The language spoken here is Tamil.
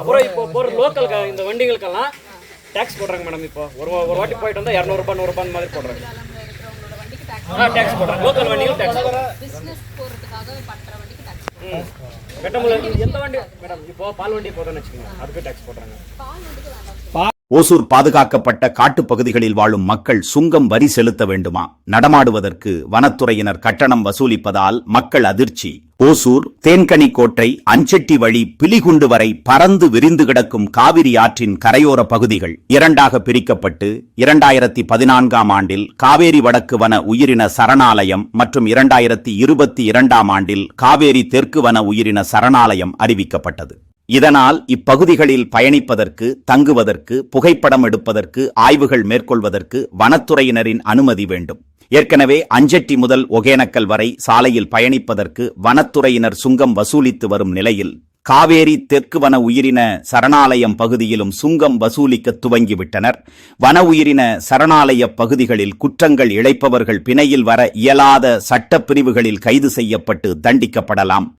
அப்புறம் இப்போ போகிற லோக்கல் இந்த வண்டிகளுக்கெல்லாம் டேக்ஸ் போடுறாங்க மேடம் இப்போ. ஒரு ஒரு வாட்டி போயிட்டு வந்தால் இரநூறுபா நூறுபா அந்த மாதிரி போடுறாங்க. ஆ டேக்ஸ் போடுறாங்க. லோக்கல் டேக்ஸ் எந்த வண்டி மேடம் இப்போ பால் வண்டி போடுறேன்னு வச்சுக்கோங்க. அதுக்கு டேக்ஸ் போடுறாங்க. ஓசூர் பாதுகாக்கப்பட்ட காட்டுப் பகுதிகளில் வாழும் மக்கள் சுங்கம் வரி செலுத்த வேண்டுமா? நடமாடுவதற்கு வனத்துறையினர் கட்டணம் வசூலிப்பதால் மக்கள் அதிர்ச்சி. ஓசூர் தேன்கனி கோட்டை அஞ்செட்டி வழி பிலிகுண்டு வரை பறந்து விரிந்து கிடக்கும் காவிரி ஆற்றின் கரையோர பகுதிகள் இரண்டாக பிரிக்கப்பட்டு இரண்டாயிரத்தி பதினான்காம் ஆண்டில் காவேரி வடக்கு வன உயிரின சரணாலயம் மற்றும் இரண்டாயிரத்தி இருபத்தி இரண்டாம் ஆண்டில் காவேரி தெற்கு வன உயிரின சரணாலயம் அறிவிக்கப்பட்டது. இதனால் இப்பகுதிகளில் பயணிப்பதற்கு தங்குவதற்கு புகைப்படம் எடுப்பதற்கு ஆய்வுகள் மேற்கொள்வதற்கு வனத்துறையினரின் அனுமதி வேண்டும். ஏற்கனவே அஞ்செட்டி முதல் ஒகேனக்கல் வரை சாலையில் பயணிப்பதற்கு வனத்துறையினர் சுங்கம் வசூலித்து வரும் நிலையில் காவேரி தெற்கு வன உயிரின சரணாலயம் பகுதியிலும் சுங்கம் வசூலிக்க துவங்கிவிட்டனர். வன உயிரின சரணாலய பகுதிகளில் குற்றங்கள் இழைப்பவர்கள் பிணையில் வர இயலாத சட்டப்பிரிவுகளில் கைது செய்யப்பட்டு தண்டிக்கப்படலாம்.